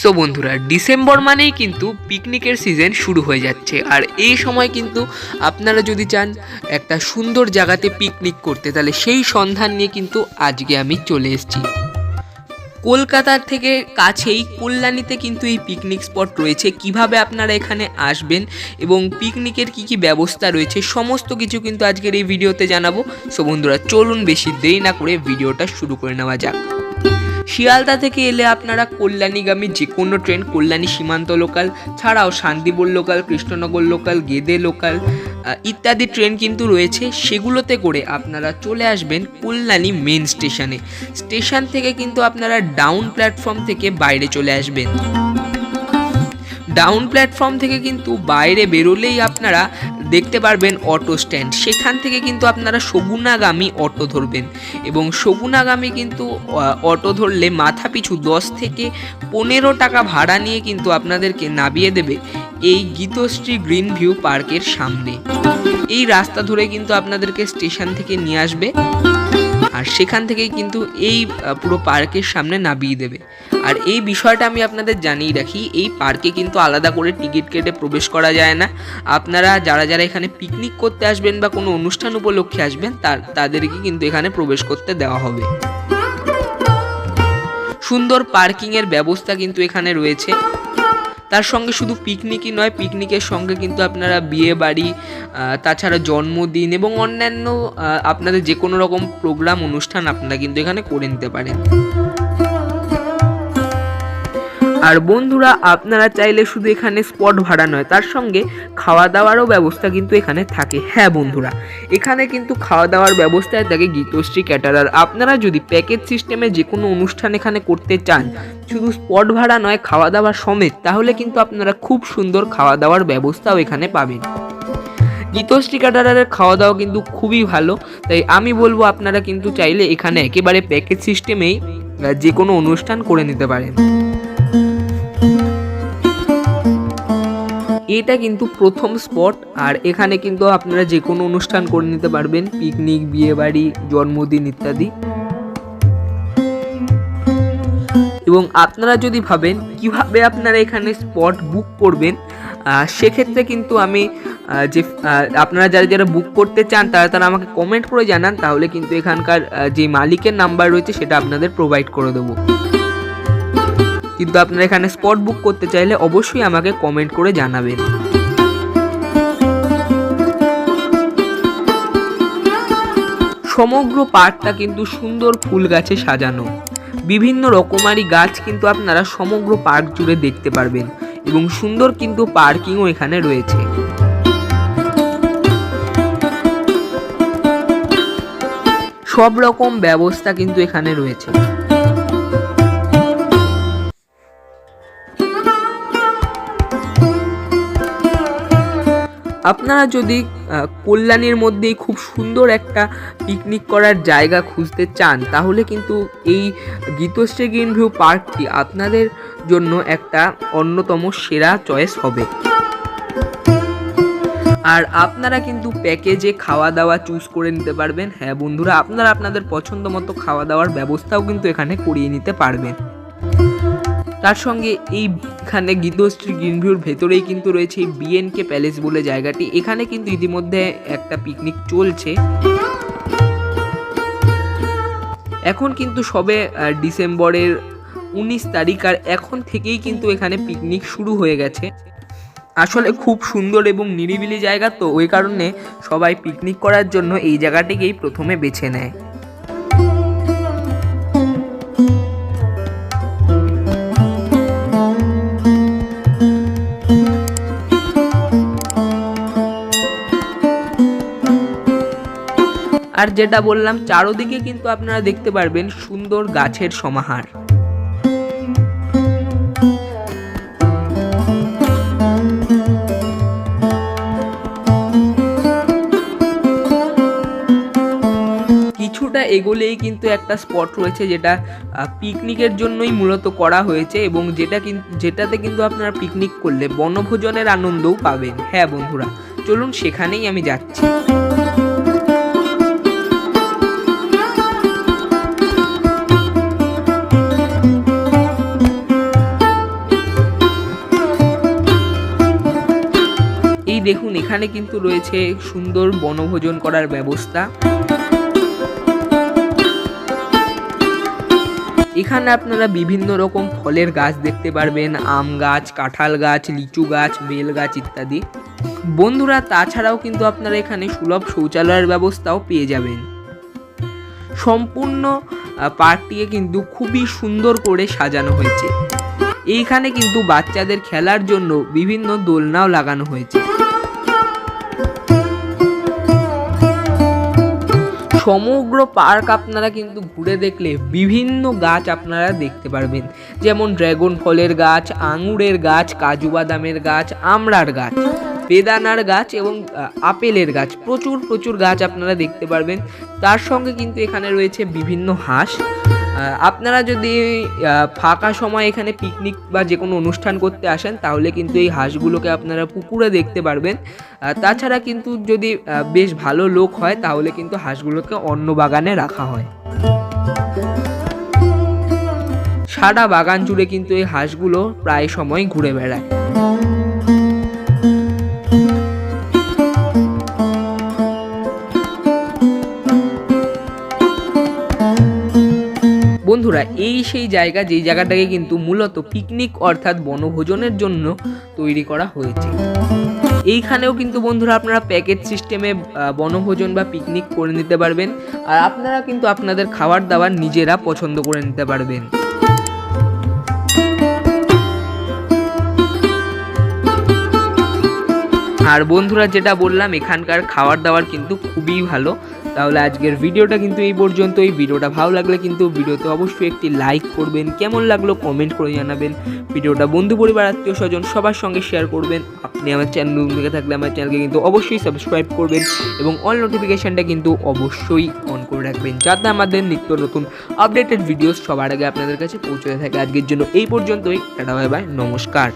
So বন্ধুরা, December মানেই কিন্তু পিকনিকের সিজন শুরু হয়ে যাচ্ছে। আর এই সময় কিন্তু আপনারা যদি চান একটা সুন্দর জায়গাতে পিকনিক করতে, তাহলে সেই সন্ধান নিয়ে কিন্তু আজকে আমি চলে এসেছি। কলকাতার থেকে কাছেই কল্যাণীতে কিন্তু এই পিকনিক স্পট রয়েছে। কীভাবে আপনারা এখানে আসবেন এবং পিকনিকের কি কি ব্যবস্থা রয়েছে, সমস্ত কিছু কিন্তু আজকের এই ভিডিওতে জানাব। সো বন্ধুরা, চলুন বেশি দেরি না করে ভিডিওটা শুরু করে নেওয়া যাক। শিয়ালদা থেকে এলে আপনারা কল্যাণীগামী যে কোনো ট্রেন, কল্যাণী সীমান্ত লোকাল, ছাড়াও Shantipur local, Krishnanagar local, Gede local ইত্যাদি ট্রেন কিন্তু রয়েছে। সেগুলোতে করে আপনারা চলে আসবেন কল্যাণী মেন স্টেশনে। স্টেশন থেকে কিন্তু আপনারা ডাউন প্ল্যাটফর্ম থেকে বাইরে চলে আসবেন। ডাউন প্ল্যাটফর্ম থেকে কিন্তু বাইরে বেরোলেই আপনারা দেখতে পারবেন অটো স্ট্যান্ড সেখান থেকে কিন্তু আপনারা সগুনাগামী অটো ধরবেন এবং সগুনাগামী কিন্তু অটো ধরলে মাথা পিছু দশ থেকে পনেরো টাকা ভাড়া নিয়ে কিন্তু আপনাদেরকে নামিয়ে দেবে এই গীতশ্রী গ্রিন ভিউ পার্কের সামনে। এই রাস্তা ধরে কিন্তু আপনাদেরকে স্টেশন থেকে নিয়ে আসবে। আর সেখান থেকেই কিন্তু এই পুরো পার্কের সামনে নামিয়ে দেবে। আর এই বিষয়টা আমি আপনাদের জানিয়ে রাখি, এই পার্কে কিন্তু আলাদা করে টিকিট কেটে প্রবেশ করা যায় না। আপনারা যারা যারা এখানে পিকনিক করতে আসবেন বা কোনো অনুষ্ঠান উপলক্ষে আসবেন, তার, তাদেরকে কিন্তু এখানে প্রবেশ করতে দেওয়া হবে। সুন্দর পার্কিংয়ের ব্যবস্থা কিন্তু এখানে রয়েছে। তার সঙ্গে শুধু পিকনিকই নয় পিকনিকের সঙ্গে কিন্তু আপনারা বিয়ে বাড়ি তাছাড়া জন্মদিন এবং অন্যান্য আপনাদের যে কোনো রকম প্রোগ্রাম অনুষ্ঠান আপনারা কিন্তু এখানে করে নিতে পারেন। আর বন্ধুরা, আপনারা চাইলে শুধু এখানে স্পট ভাড়া নয়, তার সঙ্গে খাওয়া দাওয়ারও ব্যবস্থা কিন্তু এখানে থাকে। হ্যাঁ বন্ধুরা, এখানে কিন্তু খাওয়া দাওয়ার ব্যবস্থায় থাকে গীতশ্রী ক্যাটারার। আপনারা যদি প্যাকেজ সিস্টেমে যে কোনো অনুষ্ঠান এখানে করতে চান, শুধু স্পট ভাড়া নয় খাওয়া দাওয়া সমেত, তাহলে কিন্তু আপনারা খুব সুন্দর খাওয়া দাওয়ার ব্যবস্থাও এখানে পাবেন। গীতশ্রী ক্যাটারারের খাওয়া দাওয়া কিন্তু খুবই ভালো, তাই আমি বলব আপনারা কিন্তু চাইলে এখানে একেবারে প্যাকেজ সিস্টেমেই যে কোনো অনুষ্ঠান করে নিতে পারেন। এটা কিন্তু প্রথম স্পট। আর এখানে কিন্তু আপনারা যে কোনো অনুষ্ঠান করে নিতে পারবেন। পিকনিক, বিয়েবাড়ি, জন্মদিন ইত্যাদি। এবং আপনারা যদি ভাবেন কীভাবে আপনারা এখানে স্পট বুক করবেন সেক্ষেত্রে কিন্তু আমি যে আপনারা যারা যারা বুক করতে চান, তারা তারা আমাকে কমেন্ট করে জানান। তাহলে কিন্তু এখানকার যে মালিকের নাম্বার রয়েছে, সেটা আপনাদের প্রোভাইড করে দেবো। কিন্তু আপনারা এখানে স্পট বুক করতে চাইলে অবশ্যই আমাকে কমেন্ট করে জানাবেন। সমগ্র পার্কটা কিন্তু সুন্দর ফুল গাছে সাজানো। বিভিন্ন রকমারি গাছ কিন্তু আপনারা সমগ্র পার্ক জুড়ে দেখতে পারবেন এবং সুন্দর কিন্তু পার্কিংও এখানে রয়েছে। সব রকম ব্যবস্থা কিন্তু এখানে রয়েছে। আপনারা যদি কল্যাণীর মধ্যেই খুব সুন্দর একটা পিকনিক করার জায়গা খুঁজতে চান, তাহলে কিন্তু এই গীতশ্রী গ্রিন ভিউ পার্কটি আপনাদের জন্য একটা অন্যতম সেরা চয়েস হবে। আর আপনারা কিন্তু প্যাকেজে খাওয়া দাওয়া চুজ করে নিতে পারবেন। হ্যাঁ বন্ধুরা, আপনারা আপনাদের পছন্দ মতো খাওয়া দাওয়ার ব্যবস্থাও কিন্তু এখানে করিয়ে নিতে পারবেন। তার সঙ্গে এইখানে গীতশ্রী গ্রিনভিউর ভেতরেই কিন্তু রয়েছে এই বিএনকে প্যালেস বলে জায়গাটি। এখানে কিন্তু ইতিমধ্যে একটা পিকনিক চলছে। এখন কিন্তু সবে ডিসেম্বরের উনিশ তারিখ আর এখন থেকেই কিন্তু এখানে পিকনিক শুরু হয়ে গেছে। আসলে খুব সুন্দর এবং নিরিবিলি জায়গা তো, ওই কারণে সবাই পিকনিক করার জন্য এই জায়গাটিকেই প্রথমে বেছে নেয়। আর যেটা বললাম, চারোদিকে কিন্তু আপনারা দেখতে পারবেন সুন্দর গাছের সমাহার। কিছুটা এগোলেই কিন্তু একটা স্পট রয়েছে যেটা পিকনিকের জন্যই মূলত করা হয়েছে এবং যেটা কিন্তু যেটাতে কিন্তু আপনারা পিকনিক করলে বনভোজনের আনন্দও পাবেন। হ্যাঁ বন্ধুরা, চলুন সেখানেই আমি যাচ্ছি। এই দেখুন, এখানে কিন্তু রয়েছে সুন্দর বনভোজন করার ব্যবস্থা। এখানে আপনারা বিভিন্ন রকম ফলের গাছ দেখতে পারবেন, আম গাছ, কাঁঠাল গাছ, লিচু গাছ, বেল গাছ ইত্যাদি। বন্ধুরা, তাছাড়াও কিন্তু আপনারা এখানে সুলভ শৌচালয়ের ব্যবস্থাও পেয়ে যাবেন। সম্পূর্ণ পার্কটিকে কিন্তু খুবই সুন্দর করে সাজানো হয়েছে। এইখানে কিন্তু বাচ্চাদের খেলার জন্য বিভিন্ন দোলনাও লাগানো হয়েছে। সমগ্র পার্ক আপনারা কিন্তু ঘুরে দেখলে বিভিন্ন গাছ আপনারা দেখতে পারবেন। যেমন ড্রাগন ফলের গাছ, আঙুরের গাছ, কাজু বাদামের গাছ, আমড়ার গাছ, বেদানার গাছ এবং আপেলের গাছ। প্রচুর প্রচুর গাছ আপনারা দেখতে পারবেন। তার সঙ্গে কিন্তু এখানে রয়েছে বিভিন্ন হাঁস। আপনারা যদি ফাঁকা সময় এখানে পিকনিক বা যে কোনো অনুষ্ঠান করতে আসেন, তাহলে কিন্তু এই হাঁসগুলোকে আপনারা পুকুরে দেখতে পারবেন। তাছাড়া কিন্তু যদি বেশ ভালো লোক হয়, তাহলে কিন্তু হাঁসগুলোকে অন্য বাগানে রাখা হয়। সারা বাগান জুড়ে কিন্তু এই হাঁসগুলো প্রায় সময় ঘুরে বেড়ায়। সেই জায়গা, যেই জায়গাটাকে কিন্তু মূলত পিকনিক অর্থাৎ বনভোজনের জন্য তৈরি করা হয়েছে। এইখানেও কিন্তু বন্ধুরা আপনারা প্যাকেজ সিস্টেমে বনভোজন বা পিকনিক করে নিতে পারবেন। আর আপনারা কিন্তু আপনাদের খাবার দাবার নিজেরা পছন্দ করে নিতে পারবেন। আর বন্ধুরা যেটা বললাম, এখানকার খাবার দাবার কিন্তু খুবই ভালো। তাহলে আজকের ভিডিওটা কিন্তু এই পর্যন্তই। ভিডিওটা ভালো লাগলে কিন্তু ভিডিওতে অবশ্যই একটি লাইক করবেন, কেমন লাগল কমেন্ট করে জানাবেন। ভিডিওটা বন্ধু পরিবার, আত্মীয় স্বজন সবার সঙ্গে শেয়ার করবেন। আপনি আমার চ্যানেল থেকে থাকলে আমার চ্যানেলকে কিন্তু অবশ্যই সাবস্ক্রাইব করবেন এবং অল নোটিফিকেশানটা কিন্তু অবশ্যই অন করে রাখবেন যাতে আমাদের নিত্য নতুন আপডেটেড ভিডিওস সবার আগে আপনাদের কাছে পৌঁছতে থাকে। আজকের জন্য এই পর্যন্তই, টাটা বাই বাই নমস্কার।